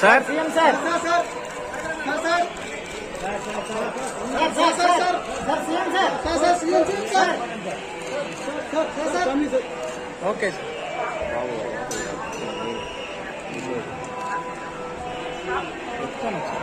Sir CM sir sir sir sir sir sir CM sir sir sir CM sir sir sir okay okay ఒక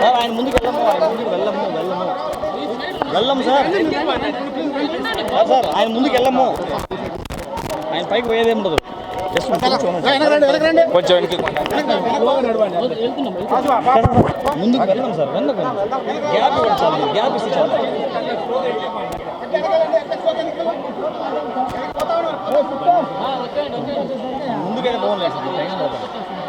sir ఆయన ముందుకు వెళ్ళము ఆయన ముందుకు వెళ్ళము వెళ్ళము వెళ్ళము సార్ సార్ ఆయన ముందుకు వెళ్ళము ఆయన పైకి పోయేదే ఉండదు కొంచెం వెనక్కి. ముందుకు వెళ్ళం సార్ వెనక్కి గ్యాప్ ఇవ్వండి సార్ గ్యాప్ ఇస్తే చాలు ముందుకైతే బాగుంది సార్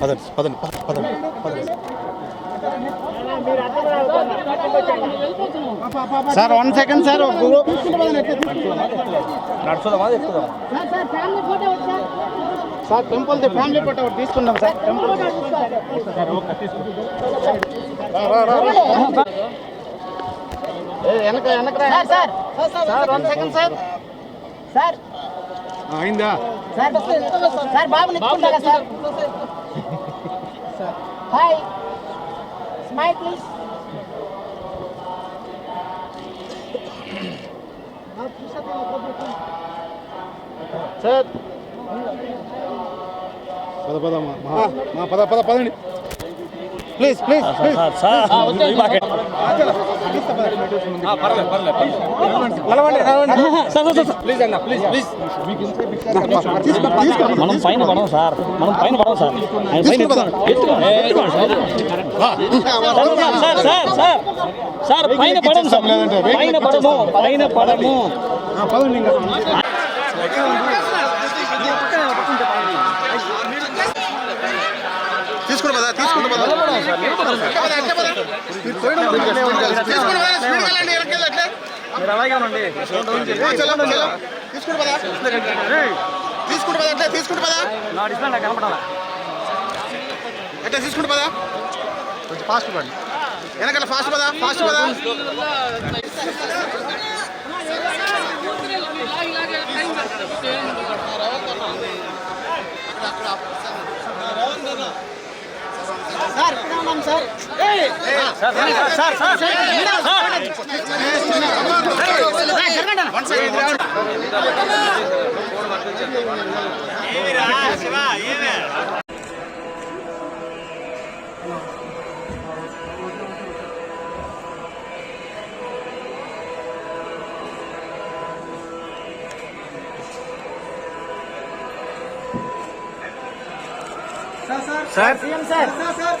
పదండి పదండి పదండి పదండి. Sir one second sir sir sir family photo వచ్చా సార్ టెంపుల్ ఫ్యామిలీ ఫోటో ఒకటి తీసుకుందాం సార్. టెంపుల్ వెనక వెనక. Sir sir. Sir one second sir. Sir. అయిందా? సార్ సార్ బాబు నెత్తుకుంటారా sir? Hi. Smile please. Sir. పద పద మా మా పద పద పదండి. Please please please. సార్ మనం పైన పడం సార్ మనం పైన పడం సార్ ఆయన పైన సార్ సార్ సార్ సార్ పైన పడం సార్ పైన పడము పైన పడము పదండి ఇంకా తీసుకుని పదా తీసుకుని పదా మీరు అలాగే ఉండండి తీసుకుని పదా తీసుకుంటు పదా అట్లా తీసుకుంటు పదా నా తీసుకుంటు పదా కొంచెం ఫాస్ట్ పడండి వెనకాల ఫాస్ట్ పదా ఫాస్ట్ పదా வாங்க சார் ஏய் sir sir sir sir sir sir CM sir sir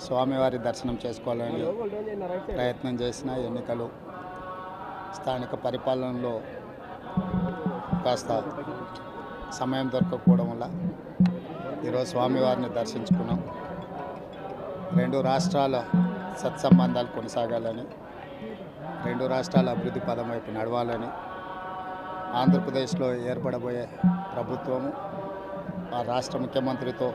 స్వామివారి దర్శనం చేసుకోవాలని ప్రయత్నం చేసిన ఎన్నికలు స్థానిక పరిపాలనలో కాస్త సమయం దొరకకపోవడం వల్ల ఈరోజు స్వామివారిని దర్శించుకున్నాం. రెండు రాష్ట్రాల సత్సంబంధాలు కొనసాగాలని రెండు రాష్ట్రాల అభివృద్ధి పదం వైపు నడవాలని ఆంధ్రప్రదేశ్లో ఏర్పడబోయే ప్రభుత్వము ఆ రాష్ట్ర ముఖ్యమంత్రితో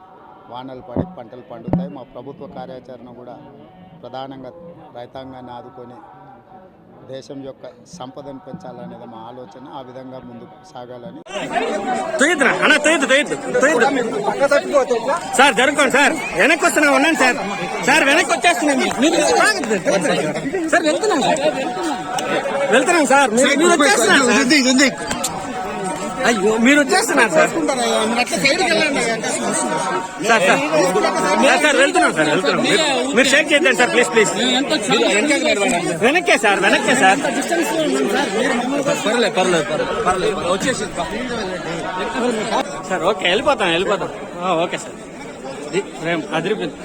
వానలు పడి పంటలు పండుతాయి. మా ప్రభుత్వ కార్యాచరణ కూడా ప్రధానంగా రైతాంగాన్ని ఆదుకొని దేశం యొక్క సంపదను పెంచాలనేది మా ఆలోచన. ఆ విధంగా ముందుకు సాగాలని సార్ జరుగుకోండి సార్. వెనక్కి వస్తున్నా ఉన్నాను సార్. సార్ వెనక్కి వచ్చేస్తున్నాం మీరు సార్. వెళ్తున్నాం సార్. వెళ్తున్నాం సార్. మీరు సార్. అయ్యో మీరు వచ్చేస్తున్నారు sir. Sir sir. Sir, sir వెళ్తున్నాం సార్ వెళ్తున్నాం. మీరు- షేక్ చేద్దాం సార్ ప్లీజ్ ప్లీజ్ వెనక్కే సార్ వెనక్కే సార్. పర్లేదు పర్లేదు పర్లేదు వచ్చేసి సార్ ఓకే వెళ్ళిపోతాం వెళ్ళిపోతాం. Okay sir. రేం అదిరిపోయింది